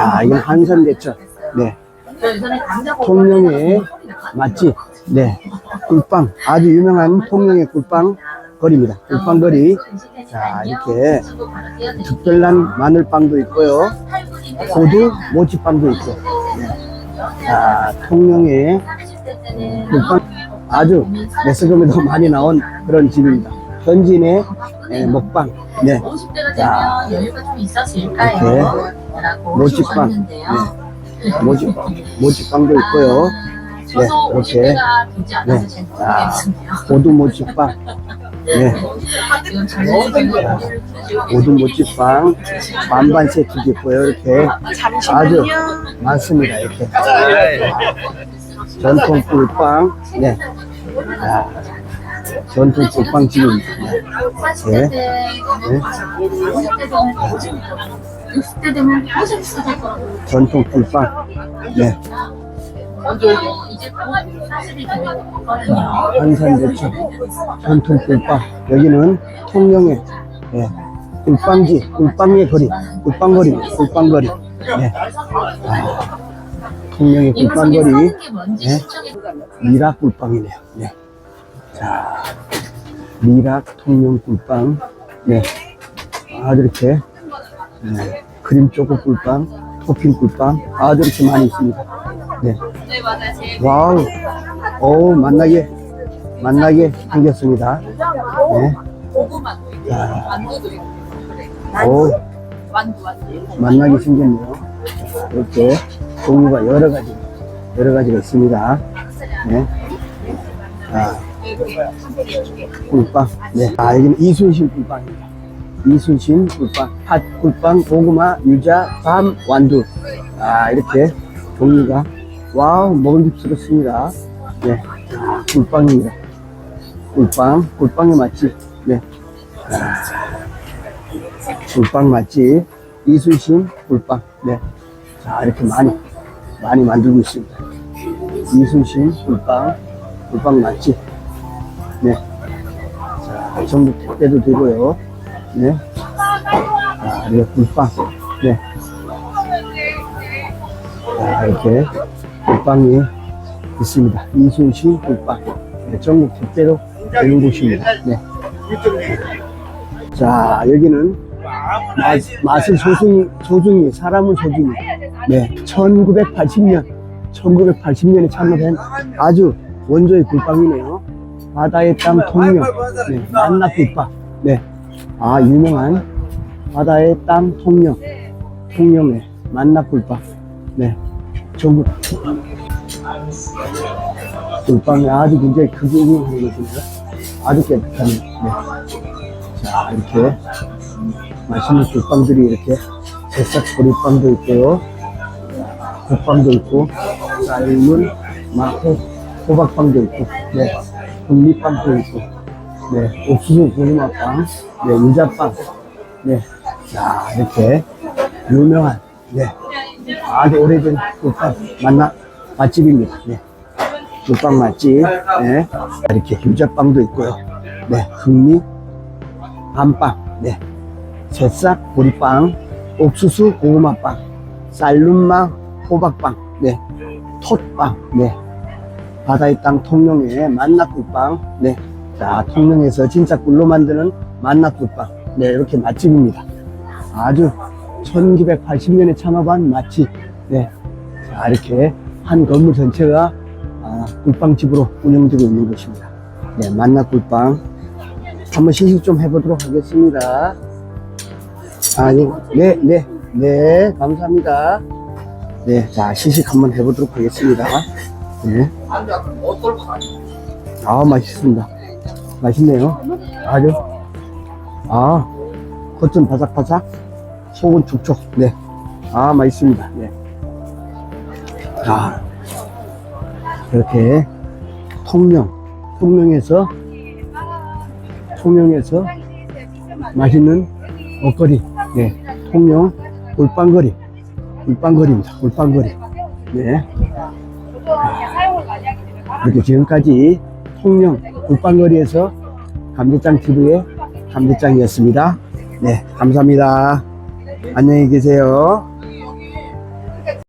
아, 이건 한산대첩. 네. 통영의 맛집. 네. 꿀빵. 아주 유명한 통영의 꿀빵 거리입니다. 꿀빵 거리. 자, 이렇게 특별한 마늘빵도 있고요. 호두 모찌빵도 있고. 네. 자, 통영의 꿀빵. 아주 매스컴에도 많이 나온 그런 집입니다. 현진의 예, 먹방. 네. 50대가 자, 되면 여유가 좀 있어질까요? 라고 모찌빵. 오셨는데요. 네. 모찌, 모찌빵도 있고요. 저도 네, 이렇게. 50대가 되지 않아서 네. 잘 자, 모르겠는데요. 호두 모찌빵. 네. 지금 모든 모찌빵 반반 세트도 있고요. 이렇게 아주 많습니다. 이렇게 전통 꿀빵. 네. 아, 전통 꿀빵 집입니다. 네. 60대 되면 50대 될 거라고. 전통 꿀빵. 네. 이제 곧 40이 되거든요. 자, 한산대첩 전통 꿀빵. 여기는 통영의 네. 꿀빵지, 꿀빵의 거리, 꿀빵거리입니다. 꿀빵거리. 네. 아, 통영의 꿀빵거리. 뭔지 네. 미락 꿀빵이네요. 네. 자, 미락 통영 꿀빵. 네. 아주 이렇게, 네. 크림 초코 꿀빵, 토핑 꿀빵. 아주 이렇게 많이 있습니다. 네. 와우. 오, 만나게, 만나게 생겼습니다. 네. 자, 오. 만나게 생겼네요. 자, 이렇게 종류가 여러 가지, 여러 가지가 있습니다. 네. 자, 꿀빵. 네. 아, 여기는 이순신 꿀빵입니다. 이순신 꿀빵. 팥 꿀빵, 고구마, 유자, 밤, 완두. 아, 이렇게 종류가. 와우, 먹음직스럽습니다. 네. 아, 꿀빵입니다. 꿀빵, 꿀빵의 맛집. 네. 아, 꿀빵 맛집. 이순신 꿀빵. 네. 자, 이렇게 많이, 많이 만들고 있습니다. 이순신 꿀빵, 꿀빵 맛집. 네. 자, 전부 택배도 되고요. 네. 자, 이렇게 꿀빵. 네. 자, 이렇게 꿀빵이 있습니다. 이순신 꿀빵. 네, 전국 택배로 되는 곳입니다. 네. 자, 여기는 맛, 맛을 소중히, 소중히, 사람을 소중히. 네. 1980년, 1980년에 참여된 아주 원조의 꿀빵이네요. 바다의 땅 통영, 네, 만나꿀빵. 네. 아, 유명한 바다의 땅 통영, 통영의 만나꿀빵. 네. 전국 꿀빵이 아주 굉장히 크게 유명한 것입니다. 아주 깨끗한, 네. 자, 이렇게 맛있는 꿀빵들이 이렇게 새싹 보리빵도 있고요. 국빵도 있고, 삶은 마호, 호박빵도 있고, 네. 국립빵도 있고, 네. 옥수수 고구마빵, 네. 유자빵, 네. 자, 이렇게 유명한, 네. 아주 오래된 국빵 만나, 맛집입니다. 네. 국빵 맛집, 네. 이렇게 유자빵도 있고요. 네. 흑미, 밤빵, 네. 새싹 보리빵, 옥수수 고구마빵, 쌀룸망 호박빵, 네. 톳빵, 네. 바다의 땅 통영의 만나꿀빵, 네. 자, 통영에서 진짜 꿀로 만드는 만나꿀빵, 네. 이렇게 맛집입니다. 아주 1980년에 창업한 맛집, 네. 자, 이렇게 한 건물 전체가 아, 꿀빵집으로 운영되고 있는 곳입니다. 네. 만나꿀빵. 한번 시식 좀 해보도록 하겠습니다. 아, 네, 네, 네, 감사합니다. 네, 자, 시식 한번 해보도록 하겠습니다. 네. 아, 맛있습니다. 맛있네요. 아주, 아, 겉은 바삭바삭, 속은 촉촉. 네. 아, 맛있습니다. 네. 자, 이렇게 통영, 통영에서, 통영에서 맛있는 먹거리, 네, 통영 꿀빵거리, 꿀빵거리입니다. 꿀빵거리. 네. 이렇게 지금까지 통영 꿀빵거리에서 감대장 TV의 감대장이었습니다. 네, 감사합니다. 안녕히 계세요.